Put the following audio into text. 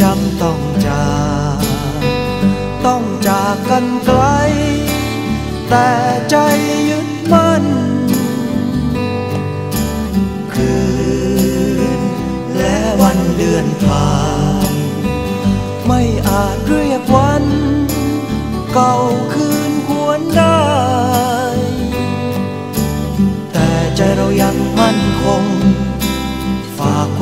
จำต้องจากต้องจากกันไกล แต่ใจยึดมั่น คืน และวันเดือนผ่าน ไม่อาจเรียกวัน เก่าคืน